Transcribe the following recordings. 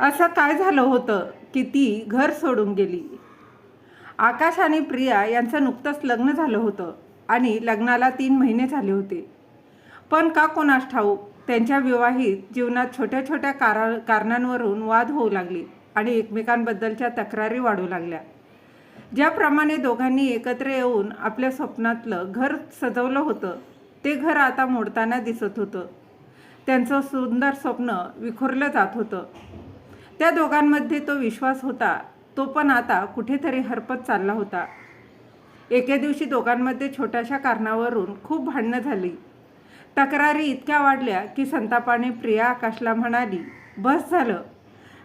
असं काय झालं होतं की ती घर सोडून गेली? आकाश आणि प्रिया यांचं नुकतंच लग्न झालं होतं आणि लग्नाला तीन महिने झाले होते. पण का कोणास ठाऊक त्यांच्या विवाहित जीवनात छोट्या छोट्या कारा कारणांवरून वाद होऊ लागले आणि एकमेकांबद्दलच्या तक्रारी वाढू लागल्या. ज्याप्रमाणे दोघांनी एकत्र येऊन आपल्या स्वप्नातलं घर सजवलं होतं ते घर आता मोडताना दिसत होतं. त्यांचं सुंदर स्वप्न विखुरलं जात होतं. त्या दोघांमध्ये तो विश्वास होता तो पण आता कुठेतरी हरपत चालला होता. एके दिवशी दोघांमध्ये छोट्याशा कारणावरून खूप भांडणं झाली. तक्रारी इतक्या वाढल्या की संतापाने प्रिया आकाशला म्हणाली बस झालं.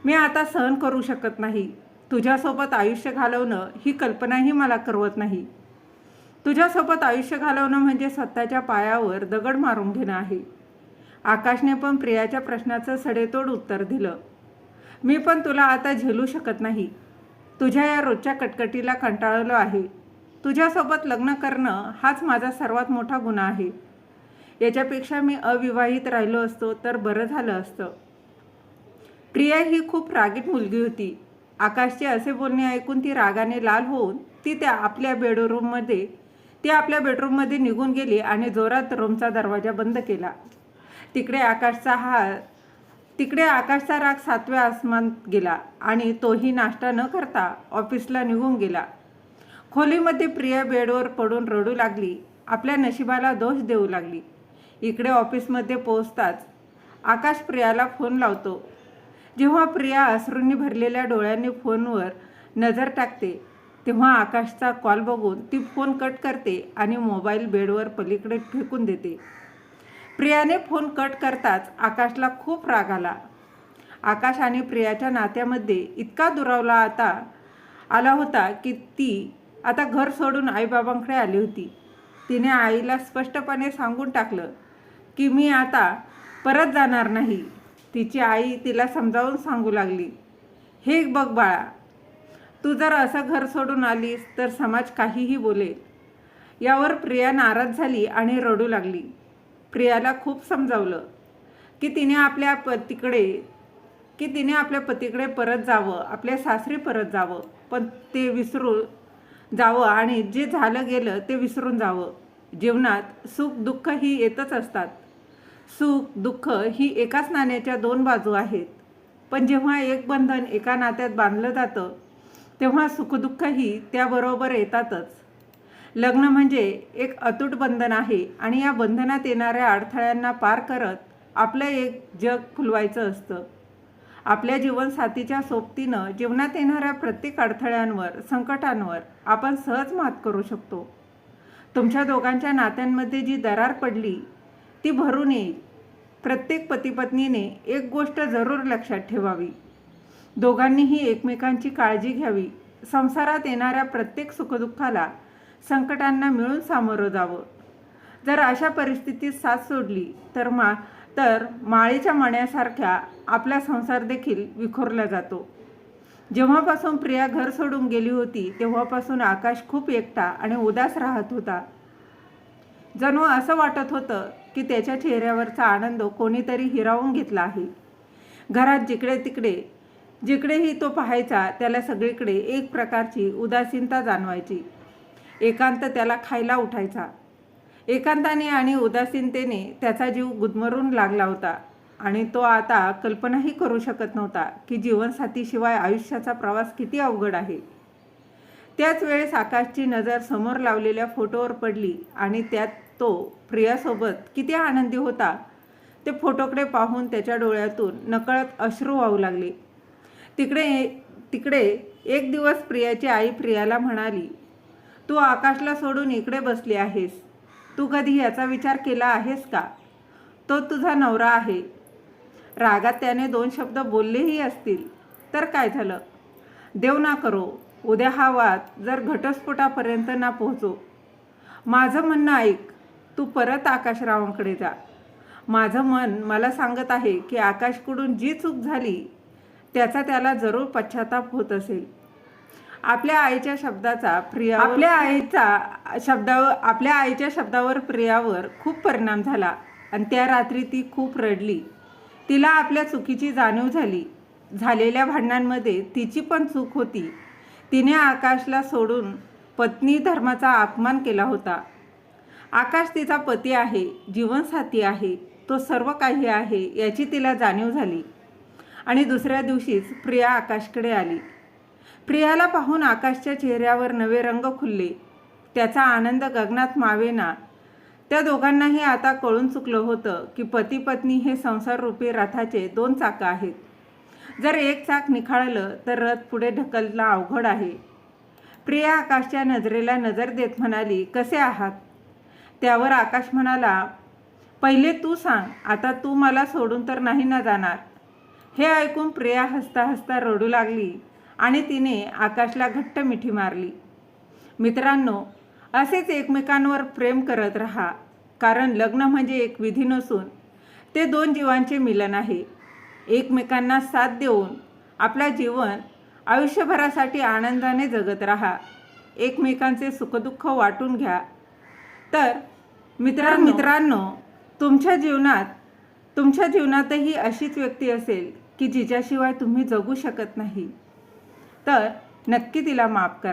मी आता सहन करू शकत नाही. तुझ्यासोबत आयुष्य घालवणं ही कल्पनाही मला करवत नाही. तुझ्यासोबत आयुष्य घालवणं म्हणजे स्वतःच्या पायावर दगड मारून घेणं आहे. आकाशने पण प्रियाच्या प्रश्नाचं सडेतोड उत्तर दिलं. मी पण तुला आता झेलू शकत नाही. तुझ्या या रोजच्या कटकटीला कंटाळलो आहे. तुझ्यासोबत लग्न करणं हाच माझा सर्वात मोठा गुन्हा आहे. याच्यापेक्षा मी अविवाहित राहिलो असतो तर बरं झालं असतं. प्रिया ही खूप रागीट मुलगी होती. आकाशचे असे बोलणे ऐकून ती रागाने लाल होऊन ती त्या आपल्या बेडरूममध्ये ती आपल्या बेडरूममध्ये निघून गेली आणि जोरात रूमचा दरवाजा बंद केला. तिकडे आकाशचा हा तिकडे आकाशचा राग सातव्या आसमानात गेला आणि तोही नाश्ता न करता ऑफिसला निघून गेला. खोलीमध्ये प्रिया बेडवर पडून रडू लागली. आपल्या नशिबाला दोष देऊ लागली. इकडे ऑफिसमध्ये पोहोचताच आकाश प्रियाला फोन लावतो. जेव्हा प्रिया अश्रूंनी भरलेल्या डोळ्यांनी फोनवर नजर टाकते तेव्हा आकाशचा कॉल बघून ती फोन कट करते आणि मोबाईल बेडवर पलीकडे फेकून देते. प्रियाने फोन कट करताच आकाशला खूप राग आला. आकाश आणि प्रियाच्या नात्यामध्ये इतका दुरावला आता आला होता की ती आता घर सोडून आईबाबांकडे आली होती. तिने आईला स्पष्टपणे सांगून टाकलं की मी आता परत जाणार नाही. तिची आई तिला समजावून सांगू लागली हे बघ बाळा तू जर असं घर सोडून आलीस तर समाज काहीही बोलेल. यावर प्रिया नाराज झाली आणि रडू लागली. प्रियाला खूप समजावलं की तिने आपल्या पतीकडे की तिने आपल्या पतीकडे परत जावं आपल्या सासरी परत जावं पण ते विसरून जावं आणि जे झालं गेलं ते विसरून जावं. जीवनात सुख दुःख ही येतच असतात. सुख दुःख ही एकाच नाण्याच्या दोन बाजू आहेत. पण जेव्हा एक बंधन एका नात्यात बांधलं जातं तेव्हा सुखदुःखही त्याबरोबर येतातच. लग्न म्हणजे एक अतूट बंधन आहे आणि या बंधनात येणाऱ्या अडथळ्यांना पार करत आपलं एक जग फुलवायचं असतं. आपल्या जीवनसाथीच्या सोबतीनं जीवनात येणाऱ्या प्रत्येक अडथळ्यांवर संकटांवर आपण सहज मात करू शकतो. तुमच्या दोघांच्या नात्यांमध्ये जी दरार पडली ती भरून येईल. प्रत्येक पतीपत्नीने एक गोष्ट जरूर लक्षात ठेवावी. दोघांनीही एकमेकांची काळजी घ्यावी. संसारात येणाऱ्या प्रत्येक सुखदुःखाला संकटांना मिळून सामोरं जावं. जर अशा परिस्थितीत साथ सोडली तर मा तर माळीच्या मण्यासारख्या आपला संसार देखील विखुरला जातो. जेव्हापासून प्रिया घर सोडून गेली होती तेव्हापासून आकाश खूप एकटा आणि उदास राहत होता. जणू असं वाटत होतं की त्याच्या चेहऱ्यावरचा आनंद कोणीतरी हिरावून घेतला आहे. घरात जिकडे तिकडे जिकडेही तो पाहायचा त्याला सगळीकडे एक प्रकारची उदासीनता जाणवायची. एकांत त्याला खायला उठायचा. एकांताने आणि उदासीनतेने त्याचा जीव गुदमरून लागला होता आणि तो आता कल्पनाही करू शकत नव्हता की जीवनसाथीशिवाय आयुष्याचा प्रवास किती अवघड आहे. त्याच वेळेस आकाशची नजर समोर लावलेल्या फोटोवर पडली आणि त्यात तो प्रियासोबत किती आनंदी होता. ते फोटोकडे पाहून त्याच्या डोळ्यातून नकळत अश्रू वाहू लागले. तिकडे तिकडे एक दिवस प्रियाची आई प्रियाला म्हणाली तू आकाशला सोडून इकडे बसली आहेस. तू कधी याचा विचार केला आहेस का? तो तुझा नवरा आहे. रागात त्याने दोन शब्द बोललेही असतील. तर काय झालं? देव ना करो. उद्या हा वाद जर घटस्फोटापर्यंत ना पोहोचो. माझं म्हणणं ऐक. तू परत आकाशरावांकडे जा. माझं मन मला सांगत आहे की आकाशकडून जी चूक झाली त्याचा त्याला जरूर पश्चाताप होत असेल. आपल्या आईच्या शब्दाचा प्रिया आपल्या आईचा शब्दावर आपल्या आईच्या शब्दावर प्रियावर खूप परिणाम झाला. आणि त्या रात्री ती खूप रडली. तिला आपल्या चुकीची जाणीव झाली. झालेल्या भांडणांमध्ये तिची पण चूक होती. तिने आकाशला सोडून पत्नी धर्माचा अपमान केला होता. आकाश तिचा पती आहे जीवनसाथी आहे तो सर्व काही आहे याची तिला जाणीव झाली. आणि दुसऱ्या दिवशीच प्रिया आकाशकडे आली. प्रियाला पाहून आकाशच्या चेहऱ्यावर नवे रंग खुलले. त्याचा आनंद गगनात मावेना. त्या दोघांनाही आता कळून चुकलं होतं की पती पत्नी हे संसाररूपी रथाचे दोन चाकं आहेत. जर एक चाक निखाळलं तर रथ पुढे ढकलला अवघड आहे. प्रिया आकाशच्या नजरेला नजर देत म्हणाली कसे आहात? त्यावर आकाश म्हणाला पहिले तू सांग आता तू मला सोडून तर नाही ना जाणार. हे ऐकून प्रिया हसता हसता रडू लागली. आणि तिने आकाशला घट्ट मिठी मारली. मित्रांनो असेच एकमेकांवर प्रेम करत राहा. कारण लग्न म्हणजे एक विधी नसून ते दोन जीवांचे मिलन आहे. एकमेकांना साथ देऊन आपला जीवन आयुष्यभरासाठी आनंदाने जगत राहा. एकमेकांचे सुखदुःख वाटून घ्या. तर मित्र मित्रांनो. तुमच्या जीवनात तुमच्या जीवनातही अशीच व्यक्ती असेल की जिच्याशिवाय तुम्ही जगू शकत नाही. तर नक्की तिला माफ करा.